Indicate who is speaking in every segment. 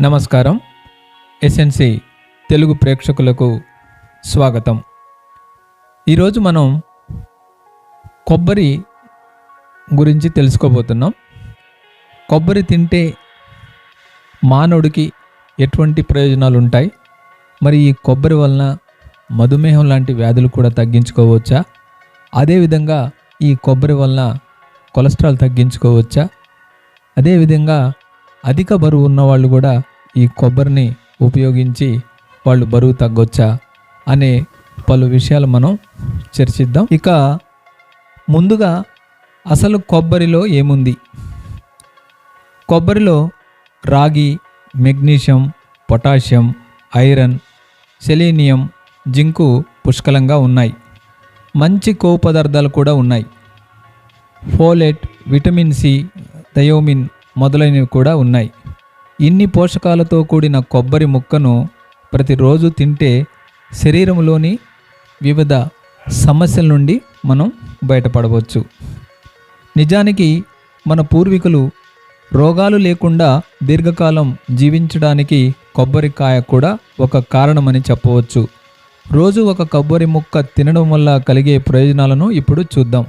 Speaker 1: నమస్కారం. ఎస్ఎన్సి తెలుగు ప్రేక్షకులకు స్వాగతం. ఈరోజు మనం కొబ్బరి గురించి తెలుసుకోబోతున్నాం. కొబ్బరి తింటే మానవుడికి ఎటువంటి ప్రయోజనాలు ఉంటాయి మరి ఈ కొబ్బరి వలన మధుమేహం లాంటి వ్యాధులు కూడా తగ్గించుకోవచ్చా? అదేవిధంగా ఈ కొబ్బరి వలన కొలెస్ట్రాల్ తగ్గించుకోవచ్చా? అదేవిధంగా అధిక బరువు ఉన్న వాళ్ళు కూడా ఈ కొబ్బరిని ఉపయోగించి వాళ్ళు బరువు తగ్గొచ్చా అనే పలు విషయాలు మనం చర్చిద్దాం. ఇక ముందుగా అసలు కొబ్బరిలో ఏముంది? కొబ్బరిలో రాగి magnesium potassium iron selenium zinc పుష్కలంగా ఉన్నాయి. మంచి కొవ్వు పదార్థాలు కూడా ఉన్నాయి. ఫోలెట్ విటమిన్ సి థయోమిన్ మొదలైనవి కూడా ఉన్నాయి. ఇన్ని పోషకాలతో కూడిన కొబ్బరి ముక్కను ప్రతిరోజు తింటే శరీరంలోని వివిధ సమస్యల నుండి మనం బయటపడవచ్చు. నిజానికి మన పూర్వీకులు రోగాలు లేకుండా దీర్ఘకాలం జీవించడానికి కొబ్బరికాయ కూడా ఒక కారణమని చెప్పవచ్చు. రోజు ఒక కొబ్బరి ముక్క తినడం వల్ల కలిగే ప్రయోజనాలను ఇప్పుడు చూద్దాం.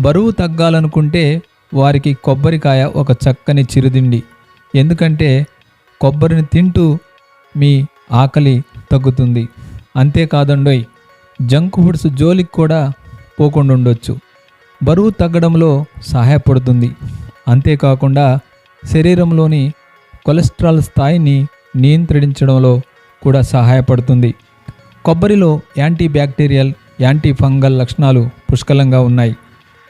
Speaker 1: బరువు తగ్గాలనుకుంటే వారికి కొబ్బరికాయ ఒక చక్కని చిరుదిండి ఎందుకంటే కొబ్బరిని తింటూ మీ ఆకలి తగ్గుతుంది. అంతేకాదండోయ్ జంక్ ఫుడ్స్ జోలికి కూడా పోకుండా ఉండొచ్చు బరువు తగ్గడంలో సహాయపడుతుంది. అంతేకాకుండా శరీరంలోని కొలెస్ట్రాల్ స్థాయిని నియంత్రించడంలో కూడా సహాయపడుతుంది. కొబ్బరిలో యాంటీ బ్యాక్టీరియల్ యాంటీ ఫంగల్ లక్షణాలు పుష్కలంగా ఉన్నాయి.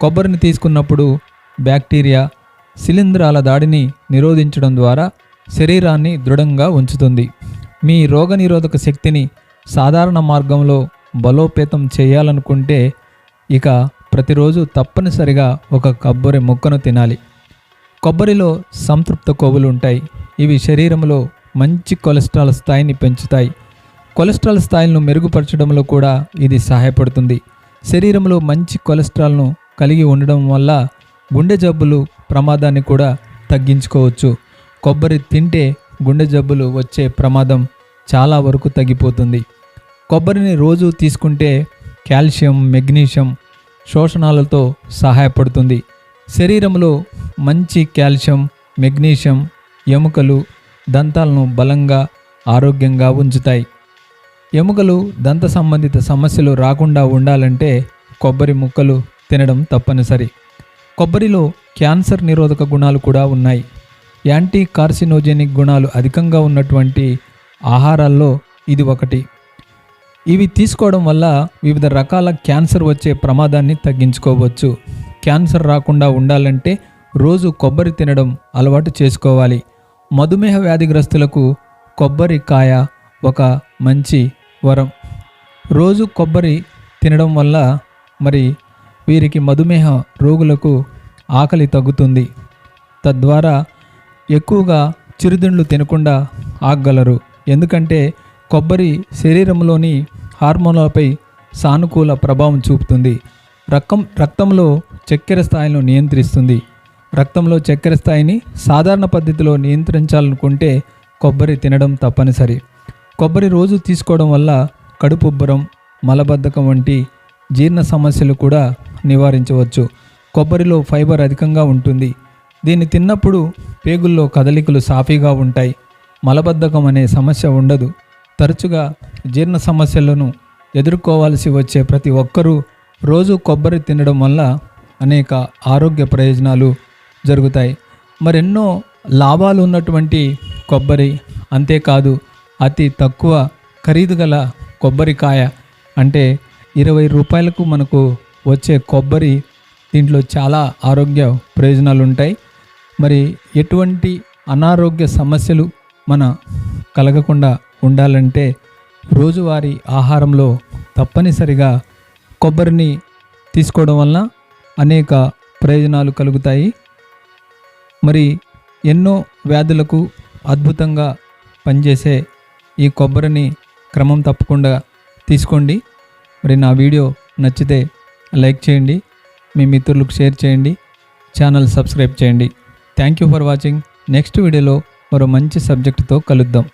Speaker 1: కొబ్బరిని తీసుకున్నప్పుడు బ్యాక్టీరియా శిలీంధ్రాల దాడిని నిరోధించడం ద్వారా శరీరాన్ని దృఢంగా ఉంచుతుంది. మీ రోగనిరోధక శక్తిని సాధారణ మార్గంలో బలోపేతం చేయాలనుకుంటే ఇక ప్రతిరోజు తప్పనిసరిగా ఒక కొబ్బరి ముక్కను తినాలి. కొబ్బరిలో సంతృప్త కొవ్వులు ఉంటాయి ఇవి శరీరంలో మంచి కొలెస్ట్రాల్ స్థాయిని పెంచుతాయి. కొలెస్ట్రాల్ స్థాయిలను మెరుగుపరచడంలో కూడా ఇది సహాయపడుతుంది. శరీరంలో మంచి కొలెస్ట్రాల్ను కలిగి ఉండడం వల్ల గుండె జబ్బులు ప్రమాదాన్ని కూడా తగ్గించుకోవచ్చు. కొబ్బరి తింటే గుండె జబ్బులు వచ్చే ప్రమాదం చాలా వరకు తగ్గిపోతుంది. కొబ్బరిని రోజు తీసుకుంటే కాల్షియం మెగ్నీషియం శోషణాలతో సహాయపడుతుంది. శరీరంలో మంచి కాల్షియం మెగ్నీషియం ఎముకలు దంతాలను బలంగా ఆరోగ్యంగా ఉంచుతాయి. ఎముకలు దంత సంబంధిత సమస్యలు రాకుండా ఉండాలంటే కొబ్బరి ముక్కలు తినడం తప్పనిసరి. కొబ్బరిలో క్యాన్సర్ నిరోధక గుణాలు కూడా ఉన్నాయి. యాంటీ కార్సినోజెనిక్ గుణాలు అధికంగా ఉన్నటువంటి ఆహారాల్లో ఇది ఒకటి. ఇవి తీసుకోవడం వల్ల వివిధ రకాల క్యాన్సర్ వచ్చే ప్రమాదాన్ని తగ్గించుకోవచ్చు. క్యాన్సర్ రాకుండా ఉండాలంటే రోజు కొబ్బరి తినడం అలవాటు చేసుకోవాలి. మధుమేహ వ్యాధిగ్రస్తులకు కొబ్బరికాయ ఒక మంచి వరం. రోజు కొబ్బరి తినడం వల్ల మరి వీరికి మధుమేహ రోగులకు ఆకలి తగ్గుతుంది. తద్వారా ఎక్కువగా చిరుదిండ్లు తినకుండా ఆగగలరు. ఎందుకంటే కొబ్బరి శరీరంలోని హార్మోన్లపై సానుకూల ప్రభావం చూపుతుంది. రక్తం రక్తంలో చక్కెర స్థాయిలను నియంత్రిస్తుంది. రక్తంలో చక్కెర స్థాయిని సాధారణ పద్ధతిలో నియంత్రించాలనుకుంటే కొబ్బరి తినడం తప్పనిసరి. కొబ్బరి రోజు తీసుకోవడం వల్ల కడుపుబ్బరం మలబద్ధకం వంటి జీర్ణ సమస్యలు కూడా నివారించవచ్చు. కొబ్బరిలో ఫైబర్ అధికంగా ఉంటుంది. దీన్ని తిన్నప్పుడు పేగుల్లో కదలికలు సాఫీగా ఉంటాయి. మలబద్ధకం అనే సమస్య ఉండదు. తరచుగా జీర్ణ సమస్యలను ఎదుర్కోవాల్సి వచ్చే ప్రతి ఒక్కరూ రోజు కొబ్బరి తినడం వల్ల అనేక ఆరోగ్య ప్రయోజనాలు జరుగుతాయి. మరెన్నో లాభాలు ఉన్నటువంటి కొబ్బరి అంతేకాదు అతి తక్కువ ఖరీదు గల కొబ్బరికాయ అంటే ఇరవై రూపాయలకు మనకు వచ్చే కొబ్బరి దీంట్లో చాలా ఆరోగ్య ప్రయోజనాలు ఉంటాయి మరి ఎటువంటి అనారోగ్య సమస్యలు మన కలగకుండా ఉండాలంటే రోజువారీ ఆహారంలో తప్పనిసరిగా కొబ్బరిని తీసుకోవడం వలన అనేక ప్రయోజనాలు కలుగుతాయి. మరి ఎన్నో వ్యాధులకు అద్భుతంగా పనిచేసే ఈ కొబ్బరిని క్రమం తప్పకుండా తీసుకోండి. మరి నా వీడియో నచ్చితే లైక్ చేయండి మీ మిత్రులకు షేర్ చేయండి ఛానల్ సబ్స్క్రైబ్ చేయండి. Thank you for watching next వీడియోలో మరో మంచి సబ్జెక్టుతో కలుద్దాం.